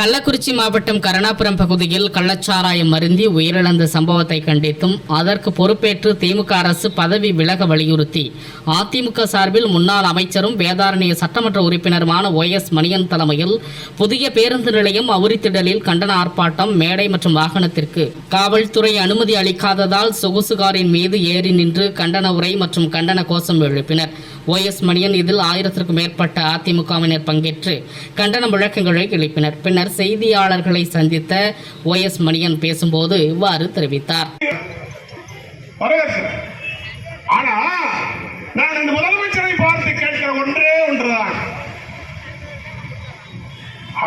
கள்ளக்குறிச்சி மாவட்டம் கருணாபுரம் பகுதியில் கள்ளச்சாராயம் மருந்தி உயிரிழந்த சம்பவத்தை கண்டித்தும் அதற்கு பொறுப்பேற்று திமுக அரசு பதவி விலக வலியுறுத்தி அதிமுக சார்பில் முன்னாள் அமைச்சரும் வேதாரண்ய சட்டமன்ற உறுப்பினருமான ஒய் எஸ் மணியன் தலைமையில் புதிய பேருந்து நிலையம் அவுரித்திடலில் கண்டன ஆர்ப்பாட்டம் மேடை மற்றும் வாகனத்திற்கு. காவல்துறை அனுமதி அளிக்காததால் சொகுசுகாரின் மீது ஏறி நின்று கண்டன உரை மற்றும் கண்டன கோஷம் எழுப்பினர். ஒய் எஸ் மணியன் இதில் ஆயிரத்திற்கும் மேற்பட்ட அதிமுகவினர் பங்கேற்று கண்டன முழக்கங்களை எழுப்பினர். பின்னர் பின்னர் செய்தியாளர்களை சந்தித்த ஓ எஸ் மணியன் பேசும்போது இவ்வாறு தெரிவித்தார். வரவேற்கிறேன் ஆனா நான் இந்த முதலமைச்சரை பார்த்து கேட்கிற ஒன்றே ஒன்றுதான்.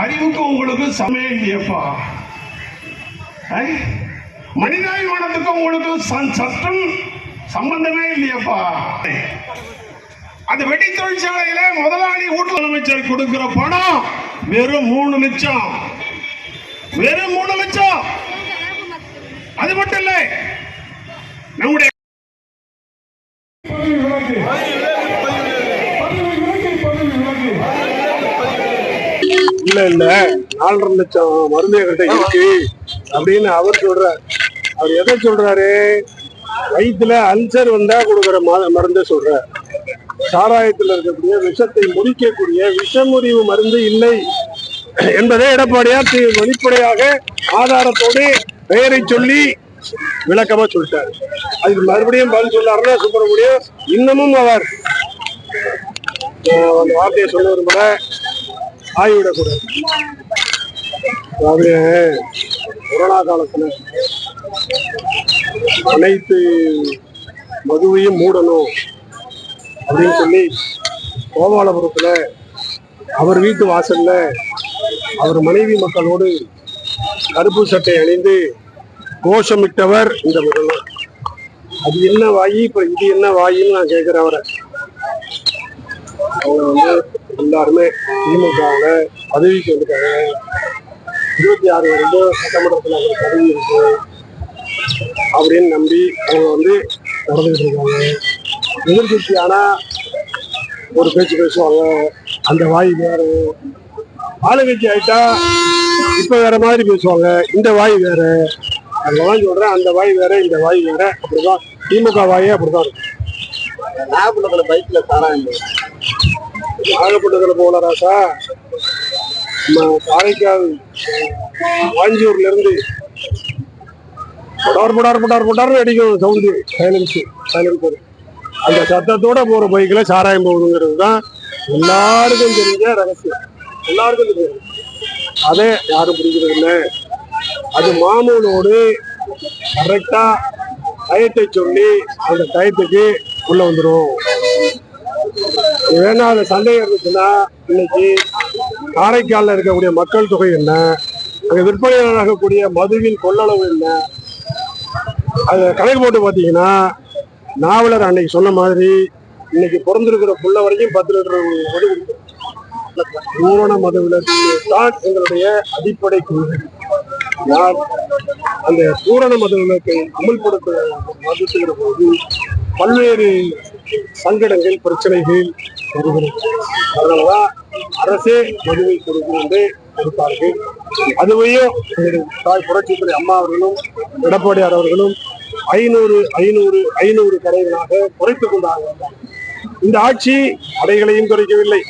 அறிவுக்கு உங்களுக்கு சமயம் இல்லையப்பா. ஐ, மனிதாபிமானத்துக்கு உங்களுக்கு சற்றும் சம்பந்தமே இல்லையப்பா. அந்த வெடி தொழிற்சாலையில முதலாளி வீட்டு முதலமைச்சர் கொடுக்கிற பணம். வெறும் மூணு மிச்சம். வெறும் மூணு மிச்சம். அது மட்டும் இல்லை நம்முடைய இல்ல இல்ல. நாலரை லட்சம் மருந்து என்கிட்ட இருக்கு அப்படின்னு அவர் சொல்றாரு. அவர் எதை சொல்றாரு? வயிற்றுல அல்சர் வந்தா கொடுக்குற மருந்தை சொல்றாரு. சாராயத்தில் இருக்கக்கூடிய விஷத்தை முறிக்கக்கூடிய விஷமுறிவு மருந்து இல்லை என்பதை எடப்பாடியார் வெளிப்படையாக ஆதாரத்தோடு பெயரை சொல்லி விளக்கமா சொல்லிட்டார். அதுக்கு மறுபடியும் பதில் சொல்லாருன்னா சுப்பிரமணியம் இன்னமும் அவர் அந்த வார்த்தையை சொல்ல விரும்பல. ஆய்விடக்கூடாது அதாவது கொரோனா காலத்துல அனைத்து மதுவையும் மூடணும். அப்படின்னு சொல்லி கோபாலபுரத்துல அவர் வீட்டு வாசல்ல அவர் மனைவி மக்களோடு கருப்பு சட்டை அணிந்து கோஷமிட்டவர் இந்த முதல்வர். அது என்ன வாயி? இப்ப இது என்ன வாயின்னு நான் கேட்கிறேன் அவரை. அவங்க வந்து எல்லாருமே திமுகவுல பதவிக்கு வந்துட்டாங்க. இருபத்தி ஆறு வரைக்கும் சட்டமன்றத்தில் அவர் பதவி இருக்கு அப்படின்னு நம்பி அவங்க வந்து நடந்துகிட்டு இருக்காங்க. எதிர்கட்சி ஆனா ஒரு பேச்சு பேசுவாங்க. அந்த வாய் வேற. ஆளுங்கட்சி ஆயிட்டா இப்ப வேற மாதிரி பேசுவாங்க. இந்த வாய் வேற. அதெல்லாம் சொல்றேன் அந்த வாய் வேற இந்த வாய் வேற. அப்படிதான் திமுக வாயே அப்படிதான் இருக்கும். நாகப்பட்டினத்துல பைக்ல சாராயம் நாகப்பட்டினத்துல போல ராசா. நம்ம காரைக்கால் வாஞ்சூர்ல இருந்து புடார் புடார் புடார் புடார்னு அடிக்கும் சவுண்டு சைலன்ஸ் சைலன்ஸ் அந்த சத்தத்தோட போற பைக்ல சாராயம் போகுதுங்கிறது தான் எல்லாருக்கும் தெரிஞ்ச ரகசியம். எல்லாருக்கும் தெரியும். அதே யாரும் பிடிக்கிறது இல்லை அது மாமூலோடு கரெக்டா டயத்தை சொல்லி அந்த டயத்துக்கு உள்ள வந்துடும் வேணா அந்த சந்தேகம் இருந்துச்சுன்னா இன்னைக்கு காரைக்காலில் இருக்கக்கூடிய மக்கள் தொகை என்ன? அங்கே விற்பனையாகக்கூடிய மதுவின் கொள்ளளவு என்ன? அதை கணக்கு போட்டு பார்த்தீங்கன்னா நாவலர் அன்னைக்கு சொன்ன மாதிரி இன்னைக்கு பிறந்திருக்கிற புள்ள வரைக்கும் பத்து லிட்டர் மது பூரண மத தான் எங்களுடைய அடிப்படை கொள்கை. யார் அந்த பூரண மத விளக்கை அமல்படுத்த மறுத்துகிற போது பல்வேறு சங்கடங்கள் பிரச்சனைகள் வருகிறது. அதனாலதான் அரசே மதுவை கொடுக்கும் என்று கொடுத்தார்கள் அதுவையும் எங்களுடைய தாய் புரட்சித்துறை அம்மா அவர்களும் எடப்பாடியார் அவர்களும் ஐநூறு ஐநூறு ஐநூறு கடைகளாக குறைத்துக் கொண்டார்கள். இந்த ஆட்சி கடைகளையும் குறைக்கவில்லை.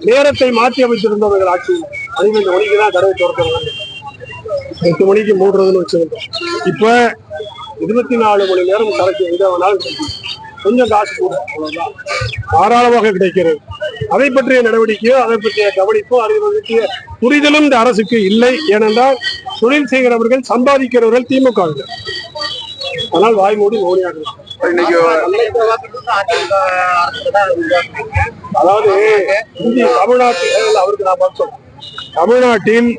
நேரத்தை மாற்றி அமைத்திருந்தவர்கள் ஆட்சி. பதினைந்து மணிக்கு தான் கடை திறக்கிறாங்க எட்டு மணிக்கு மூடுறதுன்னு வச்சிருந்தோம். இப்ப இருபத்தி நாலு மணி நேரம் கடைக்கு எங்க வேணாலும் கிடைக்கும். கொஞ்சம் காசு கூட. அவ்வளவுதான் தாராளமாக கிடைக்கிறது. அதை பற்றிய நடவடிக்கையோ அதை பற்றிய கவனிப்போ அதை பற்றிய புரிதலும் இந்த அரசுக்கு இல்லை. ஏனென்றால் தொழில் செய்கிறவர்கள் சம்பாதிக்கிறவர்கள் திமுக ஆனால் வாய் மூடி மௌனியாக இன்னைக்கு அதாவது இந்திய தமிழ்நாட்டில் அவருக்கு நான் பதில் சொல்றேன். தமிழ்நாட்டில்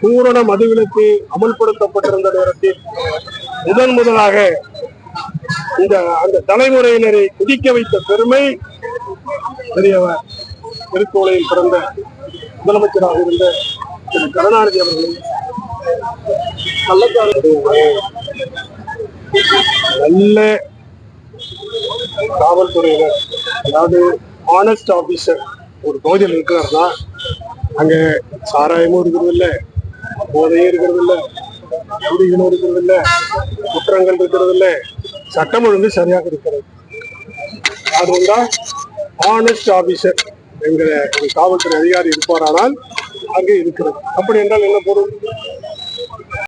பூரண மதுவிலக்கு அமல்படுத்தப்பட்டிருந்த நேரத்தில் முதன் முதலாக இந்த அந்த தலைமுறையினரை குதிக்க வைத்த பெருமை பெரியவர் திருக்கோளையில் பிறந்த முதலமைச்சராக இருந்த திரு கருணாநிதி அவர்களை கள்ளக்காரர்களுடைய நல்ல காவல்துறையினர் அதாவது ஆனஸ்ட் ஆபீசர் ஒரு பகுதியில் இருக்கிறாருன்னா அங்க சாராயமும் இருக்கிறது இல்ல போதையும் இருக்கிறது இல்ல குடிகளும் இருக்கிறது இல்ல குற்றங்கள் இருக்கிறது இல்ல சட்டம் ஒழுங்கு சரியாக இருக்கிறது. அது வந்தா ஆனஸ்ட் ஆபீசர் என்கிற ஒரு காவல்துறை அதிகாரி இருப்பாரானால் அங்கே இருக்கிறது. அப்படி என்றால் என்ன பொருள்?